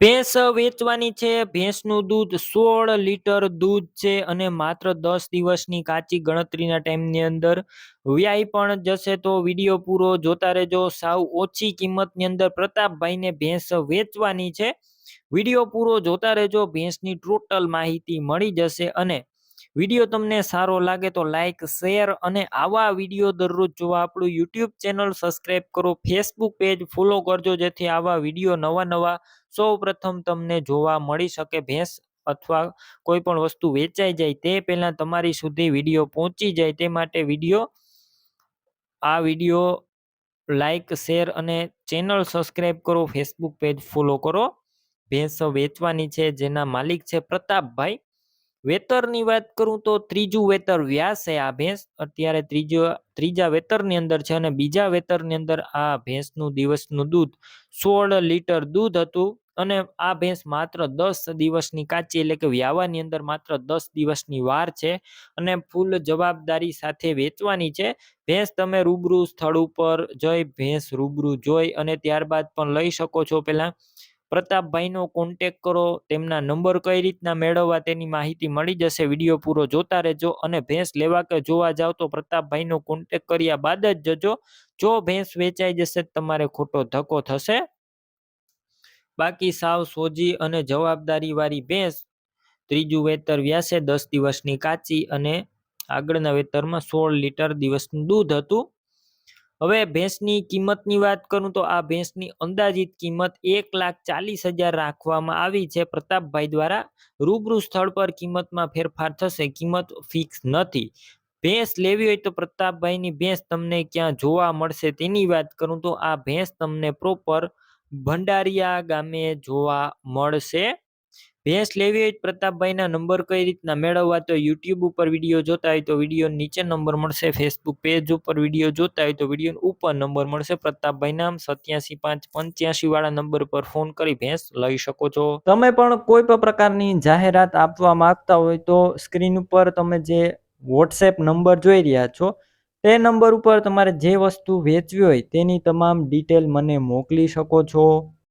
ભેંસ વેચવાની છે. ભેંસનું દૂધ સોળ લીટર દૂધ છે અને માત્ર દસ દિવસની કાચી ગણતરીના ટાઈમની અંદર વ્યાય પણ જશે. તો વીડિયો પૂરો જોતા રહેજો. સાવ ઓછી કિંમતની અંદર પ્રતાપભાઈને ભેંસ વેચવાની છે. વીડિયો પૂરો જોતા રહેજો. ભેંસની ટોટલ માહિતી મળી જશે અને વીડિયો તમને સારો લાગે તો લાઈક શેર અને આવા વીડિયો દરરોજ જોવા આપણું યુટ્યુબ ચેનલ સબસ્ક્રાઈબ કરો ફેસબુક પેજ ફોલો કરજો જેથી આવા વીડિયો નવા નવા સૌ તમને જોવા મળી શકે. ભેંસ અથવા કોઈ પણ વસ્તુ વેચાઈ જાય તે પહેલાં તમારી સુધી વીડિયો પહોંચી જાય તે માટે વીડિયો, આ વીડિયો લાઈક શેર અને ચેનલ સબસ્ક્રાઈબ કરો ફેસબુક પેજ ફોલો કરો. ભેંસ વેચવાની છે, જેના માલિક છે પ્રતાપભાઈ. વેતરની વાત કરું તો ત્રીજું વેતર વ્યાસ છે આ ભેંસ. અત્યારે ત્રીજો, ત્રીજા વેતરની અંદર છે અને બીજા વેતરની અંદર આ ભેંસનું દિવસનું દૂધ. સોળ લીટર દૂધ હતું અને આ ભેંસ માત્ર દસ દિવસની કાચી એટલે કે વ્યાવાની અંદર માત્ર દસ દિવસની વાર છે અને ફૂલ જવાબદારી સાથે વેચવાની છે. ભેંસ તમે રૂબરૂ સ્થળ ઉપર જઈ, ભેંસ રૂબરૂ જોઈ અને ત્યારબાદ પણ લઈ શકો છો પહેલાં. પ્રતાપભાઈનો કોન્ટેક કરો, તેમના નંબર કઈ રીતના મેળવવા તેની માહિતી મળી જશે વીડિયો પૂરો જોતા રહેજો અને ભેંસ લેવા કે જોવા જાવ તો પ્રતાપભાઈનો કોન્ટેક કર્યા બાદ જ જજો. જો ભેંસ વેચાઈ જશે તમારે ખોટો ધક્કો થશે. બાકી સાવ સોજી અને જવાબદારી વાળી ભેંસ ત્રીજું વેતર વ્યાસે દસ દિવસની કાચી અને આગળના વેતરમાં સોળ લીટર દિવસનું દૂધ હતું. હવે ભેંસની કિંમતની વાત કરું તો આ ભેંસની અંદાજિત કિંમત એક લાખ ચાલીસ હજાર રાખવામાં આવી છે. પ્રતાપભાઈ દ્વારા રૂબરૂ સ્થળ પર કિંમતમાં ફેરફાર થશે. કિંમત ફિક્સ નથી. ભેંસ લેવી હોય તો પ્રતાપભાઈની ભેંસ તમને ક્યાં જોવા મળશે તેની વાત કરું તો આ ભેંસ તમને પ્રોપર ભંડારિયા ગામે જોવા મળશે. ભેંસ લેવી હોય પ્રતાપભાઈના નંબર કઈ રીતના મેળવવા? તો યુટ્યુબ ઉપર વીડિયો જોતા હોય તો વીડિયો નીચે નંબર મળશે. ફેસબુક પેજ ઉપર વીડિયો જોતા હોય તો વીડિયો ઉપર નંબર મળશે. પ્રતાપભાઈ નામ સત્યાસી પાંચ પંચ્યાસી વાળા નંબર પર ફોન કરી ભેંસ લઈ શકો છો. તમે પણ કોઈ પણ પ્રકારની જાહેરાત આપવા માંગતા હોય તો સ્ક્રીન ઉપર તમે જે વોટ્સએપ નંબર જોઈ રહ્યા છો, તે નંબર ઉપર તમારે જે વસ્તુ વેચવી હોય તેની તમામ ડિટેલ મને મોકલી શકો છો.